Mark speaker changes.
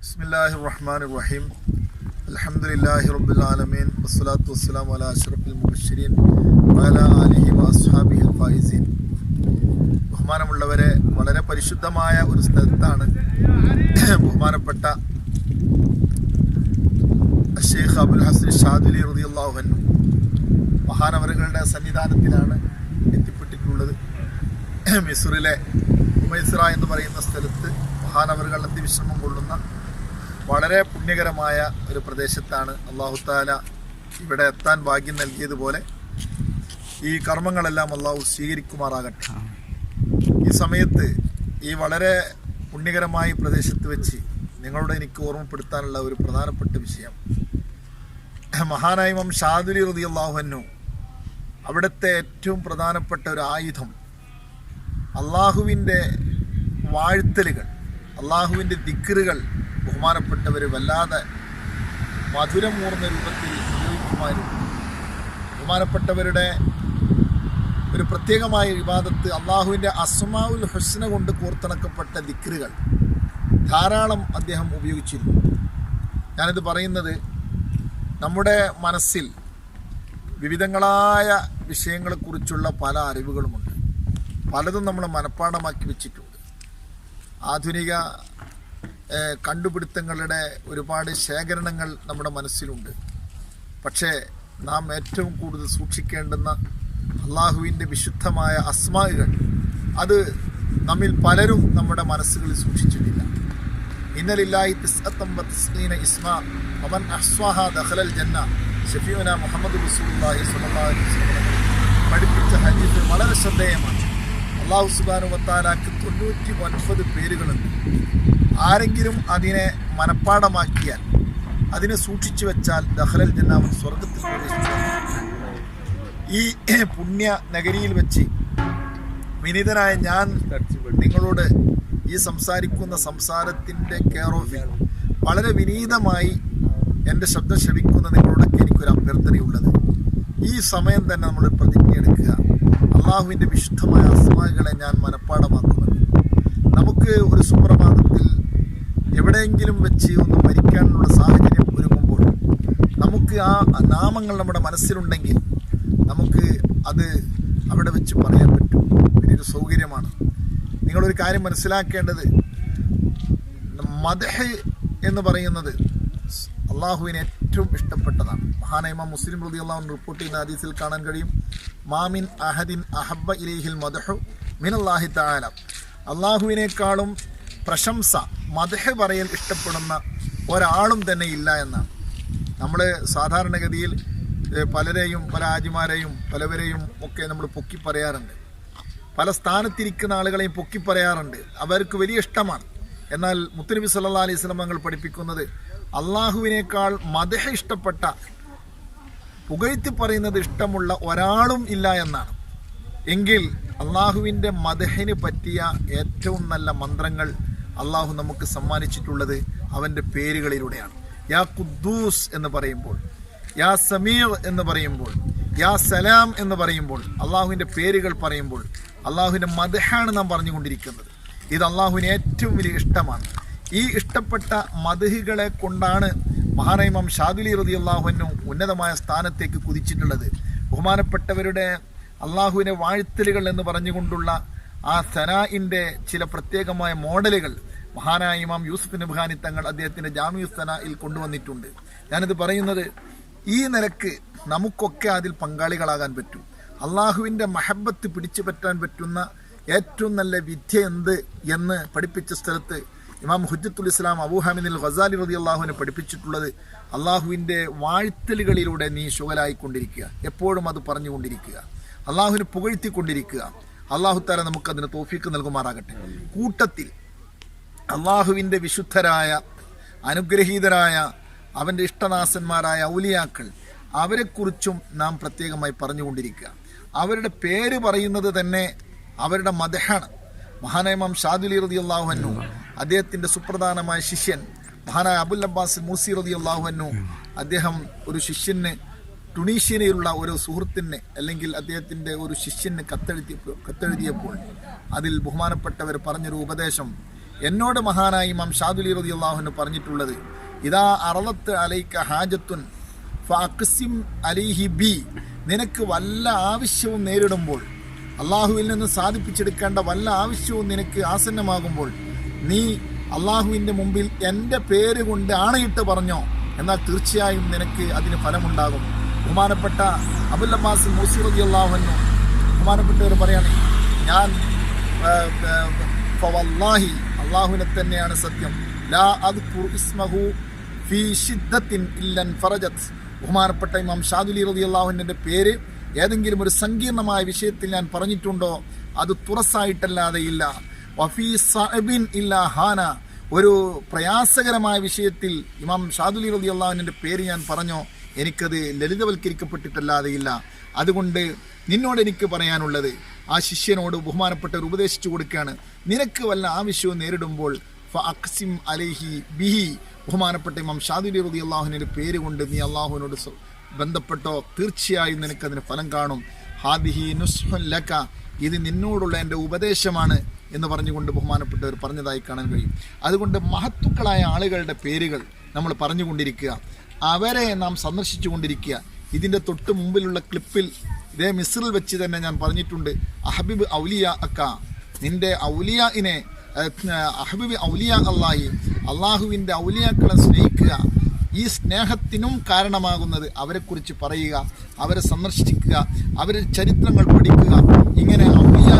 Speaker 1: ബിസ്മില്ലാഹി റഹ്മാൻ റഹീം അലഹമുല്ലാഹി ആലമീൻ വസ്സലാത്തു വസ്സലാം അല അഷ്റഫുൽ മുബഷിരീൻ അല അലിഹി വസ്ഹാബിഹി ഫൈസീൻ ബഹുമാനമുള്ളവരെ വളരെ പരിശുദ്ധമായ ഒരു സ്ഥലത്താണ് ബഹുമാനപ്പെട്ട ഷെയ്ഖ് അബുൽ ഹസൻ ഷാദുലി റതിയുള്ളാഹുൻ മഹാനവറുകളുടെ സന്നിധാനത്തിലാണ് എത്തിപ്പെട്ടിട്ടുള്ളത്. മിസറിലെ ഉമൈസിറ എന്ന് പറയുന്ന സ്ഥലത്ത് മഹാനവറുകൾ അതിവിശ്രമം കൊള്ളുന്ന വളരെ പുണ്യകരമായ ഒരു പ്രദേശത്താണ് അള്ളാഹു താല ഇവിടെ എത്താൻ ഭാഗ്യം നൽകിയതുപോലെ ഈ കർമ്മങ്ങളെല്ലാം അള്ളാഹു സ്വീകരിക്കുമാറാകട്ടെ. ഈ സമയത്ത് ഈ വളരെ പുണ്യകരമായ പ്രദേശത്ത് വെച്ച് നിങ്ങളോട് എനിക്ക് ഓർമ്മപ്പെടുത്താനുള്ള ഒരു പ്രധാനപ്പെട്ട വിഷയം. മഹാനായ ഇമാം ഷാദുലി റുദി അള്ളാഹുനു അവിടുത്തെ ഏറ്റവും പ്രധാനപ്പെട്ട ഒരു ആയുധം അള്ളാഹുവിന്റെ വാഴ്ത്തലുകൾ അള്ളാഹുവിന്റെ ദിക്കറുകൾ ബഹുമാനപ്പെട്ടവർ വല്ലാതെ മധുരമൂർന്ന രൂപത്തിൽ ഉപയോഗിക്കുമായിരുന്നു ബഹുമാനപ്പെട്ടവരുടെ ഒരു പ്രത്യേകമായ വിവാദത്ത് അള്ളാഹുവിന്റെ അസ്മാവുൽ ഹുസ്ന കൊണ്ട് കോർത്തിണക്കപ്പെട്ട ദിക്രുകൾ ധാരാളം അദ്ദേഹം ഉപയോഗിച്ചിരുന്നു. ഞാനിത് പറയുന്നത് നമ്മുടെ മനസ്സിൽ വിവിധങ്ങളായ വിഷയങ്ങളെക്കുറിച്ചുള്ള പല അറിവുകളുമുണ്ട്. പലതും നമ്മൾ മനഃപ്പാടമാക്കി വെച്ചിട്ടുണ്ട്. ആധുനിക കണ്ടുപിടുത്തങ്ങളുടെ ഒരുപാട് ശേഖരണങ്ങൾ നമ്മുടെ മനസ്സിലുണ്ട്. പക്ഷേ നാം ഏറ്റവും കൂടുതൽ സൂക്ഷിക്കേണ്ടുന്ന അള്ളാഹുവിന്റെ വിശുദ്ധമായ അസ്മാകൾ അത് നമ്മിൽ പലരും നമ്മുടെ മനസ്സുകളിൽ സൂക്ഷിച്ചിട്ടില്ല. ഇന്നലില്ലായി തിസ്അത്തമ്പത്തീന ഇസ്മ അവൻ അസ്വാഹ ദഹലൽ ജന്ന ഷഫീന മുഹമ്മദ് റസൂൽ പഠിപ്പിച്ച ഹദീസ് വളരെ ശ്രദ്ധേയമാണ്. അള്ളാഹു സുബാനു വത്താലാക്ക് തൊണ്ണൂറ്റി ഒൻപത് പേരുകളുണ്ട്. ആരെങ്കിലും അതിനെ മനഃപ്പാടമാക്കിയാൽ അതിനെ സൂക്ഷിച്ചു വെച്ചാൽ ദഹലൽ ജന്നാമൻ സ്വർഗത്തിൽ ഈ പുണ്യ നഗരിയിൽ വെച്ച് വിനീതനായ ഞാൻ നിങ്ങളോട് ഈ സംസാരിക്കുന്ന സംസാരത്തിന്റെ കെയർ ഓഫിൽ വളരെ വിനീതമായി എന്റെ ശബ്ദം ശ്രവിക്കുന്ന നിങ്ങളോടൊക്കെ എനിക്കൊരു അഭ്യർത്ഥനയുള്ളത്. ഈ സമയം തന്നെ നമ്മൾ പ്രതിജ്ഞ എടുക്കുക. അള്ളാഹുവിന്റെ വിശുദ്ധമായ അസ്മാകളെ ഞാൻ മനഃപ്പാടമാക്കുന്നത്. നമുക്ക് ഒരു സുപ്രഭാതത്തിൽ എവിടെയെങ്കിലും വെച്ച് ഒന്ന് മരിക്കാനുള്ള സാഹചര്യം ഒരുങ്ങുമ്പോൾ നമുക്ക് ആ നാമങ്ങൾ നമ്മുടെ മനസ്സിലുണ്ടെങ്കിൽ നമുക്ക് അത് അവിടെ വെച്ച് പറയാൻ പറ്റും. വലിയൊരു സൗകര്യമാണ്. നിങ്ങളൊരു കാര്യം മനസ്സിലാക്കേണ്ടത് മദഹ് എന്ന് പറയുന്നത് അള്ളാഹുവിന് ഏറ്റവും ഇഷ്ടപ്പെട്ടതാണ്. മഹാനൈമ മുസ്ലിം പ്രതി അള്ളാഹു റിപ്പോർട്ട് ചെയ്യുന്ന ഹദീസിൽ കാണാൻ കഴിയും. മാമിൻ അഹദിൻ അഹബ ഇലൈഹിൽ മദഹു മിനല്ലാഹി താല അള്ളാഹുവിനേക്കാളും പ്രശംസ മദഹ് പറയൽ ഇഷ്ടപ്പെടുന്ന ഒരാളും തന്നെ ഇല്ല എന്നാണ്. നമ്മൾ സാധാരണഗതിയിൽ പലരെയും പല ആജിമാരെയും പലവരെയും ഒക്കെ നമ്മൾ പൊക്കി പറയാറുണ്ട്. പല സ്ഥാനത്തിരിക്കുന്ന ആളുകളെയും പൊക്കി പറയാറുണ്ട്. അവർക്ക് വലിയ ഇഷ്ടമാണ്. എന്നാൽ മുത്തനബി സല്ലാ അലൈഹി സ്വലം പഠിപ്പിക്കുന്നത് അള്ളാഹുവിനേക്കാൾ മദഹ ഇഷ്ടപ്പെട്ട പുകഴ്ത്തി പറയുന്നത് ഇഷ്ടമുള്ള ഒരാളും ഇല്ല എന്നാണ്. എങ്കിൽ അള്ളാഹുവിന്റെ മദഹിന് പറ്റിയ ഏറ്റവും നല്ല മന്ത്രങ്ങൾ അള്ളാഹു നമുക്ക് സമ്മാനിച്ചിട്ടുള്ളത് അവന്റെ പേരുകളിലൂടെയാണ്. യാ ഖുദ്ദൂസ് എന്ന് പറയുമ്പോൾ യാ സമീർ എന്ന് പറയുമ്പോൾ യാ സലാം എന്ന് പറയുമ്പോൾ അള്ളാഹുവിന്റെ പേരുകൾ പറയുമ്പോൾ അള്ളാഹുവിന്റെ മദഹാണ് നാം പറഞ്ഞുകൊണ്ടിരിക്കുന്നത്. ഇത് അള്ളാഹുവിന് ഏറ്റവും വലിയ ഇഷ്ടമാണ്. ഈ ഇഷ്ടപ്പെട്ട മദഹുകളെ കൊണ്ടാണ് മഹാനൈമം ഷാദുലി റതി അള്ളാഹുവിനു ഉന്നതമായ സ്ഥാനത്തേക്ക് കുതിച്ചിട്ടുള്ളത്. ബഹുമാനപ്പെട്ടവരുടെ അള്ളാഹുവിനെ വാഴ്ത്തലുകൾ എന്ന് പറഞ്ഞുകൊണ്ടുള്ള ആ സനായിന്റെ ചില പ്രത്യേകമായ മോഡലുകൾ മഹാനായ ഇമാം യൂസുഫ് നബ്ഹാനി തങ്ങൾ അദ്ദേഹത്തിന്റെ ജാമിയു സനായിൽ കൊണ്ടുവന്നിട്ടുണ്ട്. ഞാനിത് പറയുന്നത് ഈ നിലയ്ക്ക് നമുക്കൊക്കെ അതിൽ പങ്കാളികളാകാൻ പറ്റും. അള്ളാഹുവിന്റെ മഹബത്ത് പിടിച്ചു പറ്റാൻ പറ്റുന്ന ഏറ്റവും നല്ല വിദ്യ എന്ത് എന്ന് പഠിപ്പിച്ച സ്ഥലത്ത് ഇമാം ഹുജത്തുൽ ഇസ്ലാം അബൂ ഹമീദുൽ ഖസാലി റതി അള്ളാഹുവിനെ പഠിപ്പിച്ചിട്ടുള്ളത് അള്ളാഹുവിന്റെ വാഴ്ത്തലുകളിലൂടെ നീ ശുഗലായിക്കൊണ്ടിരിക്കുക. എപ്പോഴും അത് പറഞ്ഞുകൊണ്ടിരിക്കുക. അള്ളാഹുവിനെ പുകഴ്ത്തിക്കൊണ്ടിരിക്കുക. അള്ളാഹു നമുക്ക് നമുക്കതിന് തോഫീക്ക് നൽകുമാറാകട്ടെ. കൂട്ടത്തിൽ അള്ളാഹുവിന്റെ വിശുദ്ധരായ അനുഗ്രഹീതരായ അവന്റെ ഇഷ്ടനാസന്മാരായ ഔലിയാക്കൾ അവരെക്കുറിച്ചും നാം പ്രത്യേകമായി പറഞ്ഞുകൊണ്ടിരിക്കുക. അവരുടെ പേര് പറയുന്നത് തന്നെ അവരുടെ മതഹാണ് മഹാനയമാം ഷാദുലി റതി അള്ളാഹുഹന്നു അദ്ദേഹത്തിന്റെ സുപ്രധാനമായ ശിഷ്യൻ മഹാനായ അബുൽ അബ്ബാസ് മൂസി റതി അള്ളാഹുഹന്നു അദ്ദേഹം ഒരു ശിഷ്യന് ടുണീഷ്യയിലുള്ള ഒരു സുഹൃത്തിന് അല്ലെങ്കിൽ അദ്ദേഹത്തിന്റെ ഒരു ശിഷ്യന് കത്തെഴുതിയപ്പോൾ കത്തെഴുതിയപ്പോൾ അതിൽ ബഹുമാനപ്പെട്ടവർ പറഞ്ഞൊരു ഉപദേശം. എന്നോട് മഹാനായി ഇമാം ഷാദുലി റതി അള്ളാഹുവിന് പറഞ്ഞിട്ടുള്ളത് ഇതാ അറളത്ത് അലൈക്ക ഹാജത്തുൻ ഫിം അലിഹി ബി നിനക്ക് വല്ല ആവശ്യവും നേരിടുമ്പോൾ അള്ളാഹുവിൽ നിന്ന് സാധിപ്പിച്ചെടുക്കേണ്ട വല്ല ആവശ്യവും നിനക്ക് ആസന്നമാകുമ്പോൾ നീ അള്ളാഹുവിന്റെ മുമ്പിൽ എന്റെ പേര് കൊണ്ട് ആണയിട്ട് പറഞ്ഞോ എന്നാൽ തീർച്ചയായും നിനക്ക് അതിന് ഫലമുണ്ടാകും. ബഹുമാനപ്പെട്ട അബുൽ അബ്ബാസ് മൂസി അള്ളാഹുന്നു ബഹുമാനപ്പെട്ടവർ പറയാണ് ഞാൻ ഫവല്ലാഹി അള്ളാഹുവിനെ തന്നെയാണ് സത്യം. ലാ അത് ഇസ്മഹു ഇല്ലൻ ഫറജത്ത് ബഹുമാനപ്പെട്ട ഇമാം ഷാദുലി റതി അള്ളാഹുവിന്റെ പേര് ഏതെങ്കിലും ഒരു സങ്കീർണമായ വിഷയത്തിൽ ഞാൻ പറഞ്ഞിട്ടുണ്ടോ? അത് തുറസായിട്ടല്ലാതെ ഇല്ല വഫീ ഇല്ല ഹാന. ഒരു പ്രയാസകരമായ വിഷയത്തിൽ ഇമാം ഷാദുലി റതി അള്ളാഹുവിന്റെ പേര് ഞാൻ പറഞ്ഞോ? എനിക്കത് ലളിതവൽക്കരിക്കപ്പെട്ടിട്ടല്ലാതെയില്ല അതുകൊണ്ട് നിന്നോട് എനിക്ക് പറയാനുള്ളത് ആ ശിഷ്യനോട് ബഹുമാനപ്പെട്ടവർ ഉപദേശിച്ചു കൊടുക്കുകയാണ്. നിനക്ക് വല്ല ആവശ്യവും നേരിടുമ്പോൾ ഫ അക്സിം അലേഹി ബിഹി. ബഹുമാനപ്പെട്ട ഇമാം ഷാദുലി റതി അള്ളാഹുവിന്റെ പേര് കൊണ്ട് നീ അള്ളാഹുവിനോട് ബന്ധപ്പെട്ടോ? തീർച്ചയായും നിനക്കതിന് ഫലം കാണും. ഹാദിഹി നുസ്ഹുൻ ലക്ക ഇത് നിന്നോടുള്ള എന്റെ ഉപദേശമാണ്. എന്ന് പറഞ്ഞുകൊണ്ട് ബഹുമാനപ്പെട്ടവർ പറഞ്ഞതായി കാണാൻ കഴിയും. അതുകൊണ്ട് മഹത്തുക്കളായ ആളുകളുടെ പേരുകൾ നമ്മൾ പറഞ്ഞുകൊണ്ടിരിക്കുക. അവരെ നാം സന്ദർശിച്ചു കൊണ്ടിരിക്കുക ഇതിന്റെ തൊട്ട് മുമ്പിലുള്ള ക്ലിപ്പിൽ ഇതേ മിസ്രിൽ വെച്ച് തന്നെ ഞാൻ പറഞ്ഞിട്ടുണ്ട് അഹബിബ് ഔലിയ അക്ക നിന്റെ ഔലിയാഇനെ അഹബിബ് ഔലിയ അള്ളാഹി അള്ളാഹുവിന്റെ ഔലിയാക്കളെ സ്നേഹിക്കുക. ഈ സ്നേഹത്തിനും കാരണമാകുന്നത് അവരെക്കുറിച്ച് പറയുക അവരെ സന്ദർശിക്കുക അവരുടെ ചരിത്രങ്ങൾ പഠിക്കുക. ഇങ്ങനെ ഔലിയ